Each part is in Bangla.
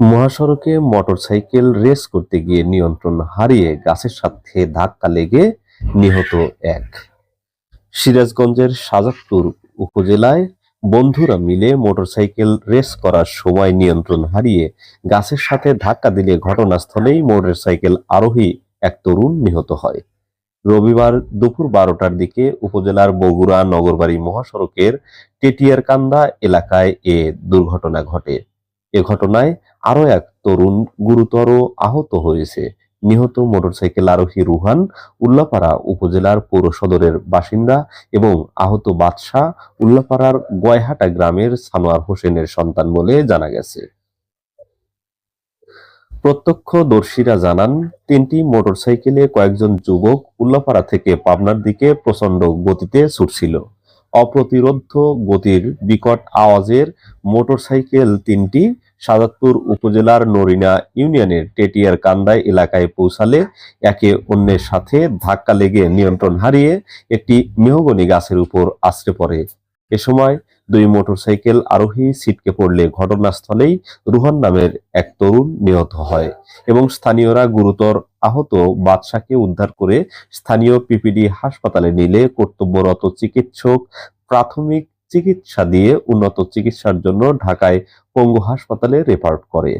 মহাসড়কে মোটরসাইকেল রেস করতে গিয়ে নিয়ন্ত্রণ হারিয়ে গাছের সাথে ধাক্কা লেগে নিহত এক। সিরাজগঞ্জের শাজাদপুর উপজেলায় বন্ধুরা মিলে মোটরসাইকেল রেস করার সময় নিয়ন্ত্রণ হারিয়ে গাছের সাথে ধাক্কা দিলে ঘটনাস্থলেই মোটরসাইকেল আরোহী এক তরুণ নিহত হয়। রবিবার দুপুর বারোটার দিকে উপজেলার বগুড়া নগরবাড়ি মহাসড়কের টেটিয়ারকান্দা এলাকায় এ দুর্ঘটনা ঘটে। এ ঘটনায় আরও এক তরুণ গুরুতর আহত হয়েছে। নিহত মোটরসাইকেল আরোহী রুহান উল্লাপাড়া উপজেলার পৌর সদরের বাসিন্দা এবং আহত বাদশাহ উল্লাপাড়ার গয়হাটা গ্রামের সানোয়ার হোসেনের সন্তান বলে জানা গেছে। প্রত্যক্ষদর্শীরা জানান, তিনটি মোটরসাইকেলে কয়েকজন যুবক উল্লাপাড়া থেকে পাবনার দিকে প্রচণ্ড গতিতে ছুটছিল। অপ্রতিরোধ্য গতির বিকট আওয়াজের মোটরসাইকেল তিনটি সাদাতপুর উপজেলার নরিনা ইউনিয়নের টেটিয়ার কান্দায় এলাকায় পৌঁছালে একে অন্যের সাথে ধাক্কা লেগে নিয়ন্ত্রণ হারিয়ে একটি মেহগনি গাছের উপর আশ্রে পড়ে। এ সময় দুই মোটরসাইকেল আরোহী ছিটকে পড়লে ঘটনাস্থলেই রুহান নামের এক তরুণ নিহত হয় এবং স্থানীয়রা গুরুতর আহত বাদশাকে উদ্ধার করে স্থানীয় পিপিডি হাসপাতালে নিলে কর্তব্যরত চিকিৎসক প্রাথমিক চিকিৎসা দিয়ে উন্নত চিকিৎসার জন্য ঢাকায় পঙ্গু হাসপাতালে রেফার করে।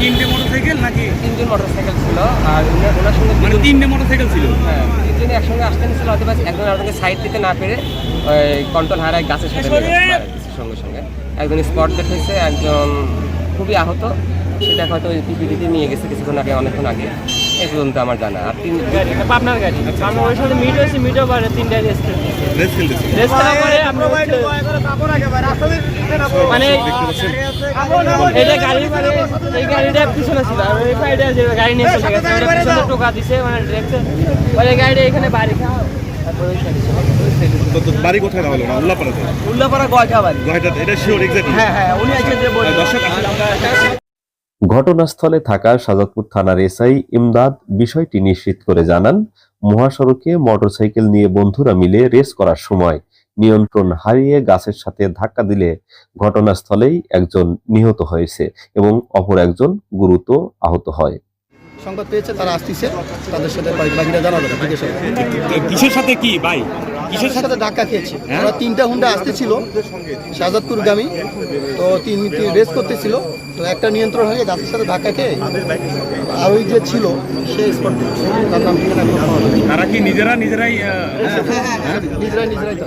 তিনটে মোটরসাইকেল নাকি? তিনজন মোটরসাইকেল ছিল আর ওনার সঙ্গে মানে তিনটে মোটরসাইকেল ছিল? হ্যাঁ তিনজনে একসঙ্গে আসতে হয়তো একজন আরেকজনকে সাইড দিতে না পেরে কন্ট্রোল হারায় গাছের সাথে সঙ্গে? সঙ্গে একজন স্পট ডেথ হয়েছে একজন খুবই আহত সেটা হয়তো ওই পিপিডিতে নিয়ে গেছে কিছুক্ষণ আগে অনেকক্ষণ আগে। এই পর্যন্ত আমার জানা। আর তিন আপনার গাড়ি। আমি ওই সাথে মিট হয়েছি মিটও পারে তিনটা রেস্ট রেস্ট করার পরে মানে এটা গাড়ি মানে এই গাড়িটা পিছনে ছিল। আর ওই সাইডে গাড়ি নিয়ে চলে গেছে টোকা দিছে মানে দেখছে ওই গাড়িটা এখানে বাড়ি খাওয়া তারপর ওই সাইডে ছিল ওই সাইডে তো তো বাড়ি কোথায় হলো না উল্লাপাড়াতে? উল্লাপাড়া গয়টা বাড়ি। গয়টা এটা শিওর এক্স্যাক্টলি হ্যাঁ হ্যাঁ উনি আজকে যে বললেন। দর্শক আসলে আমরা ঘটনাস্থলে থাকা সাজাদপুর থানার এসআই ইমদাদ বিষয়টি নিশ্চিত করে জানান মহাসড়কে মোটরসাইকেল নিয়ে বন্ধুরা মিলে রেস করার সময় নিয়ন্ত্রণ হারিয়ে গাছের সাথে ধাক্কা দিলে ঘটনাস্থলেই একজন নিহত হয়েছে এবং অপর একজন গুরুতর আহত হয়। সংবাদ পেয়েছে তারা আসতেছে তাদের সাথে বাকি- বাকিটা জানা যাবে জিজ্ঞেস কিসের সাথে কি ভাই? কিসের সাথে ধাক্কা খেয়েছে। হ্যাঁ? ওরা তিনটা হুন্ডা আসতেছিল শাহজাদপুর গামী তো তিন রেস করতেছিল তো একটা নিয়ন্ত্রণ হয়ে গাছের সাথে ধাক্কা খেয়ে আর ওই যে ছিল সে স্পট তার নাম ঠিকানা। তারা কি নিজেরা নিজেরাই আহ, নিজেরাই নিজেরাই তো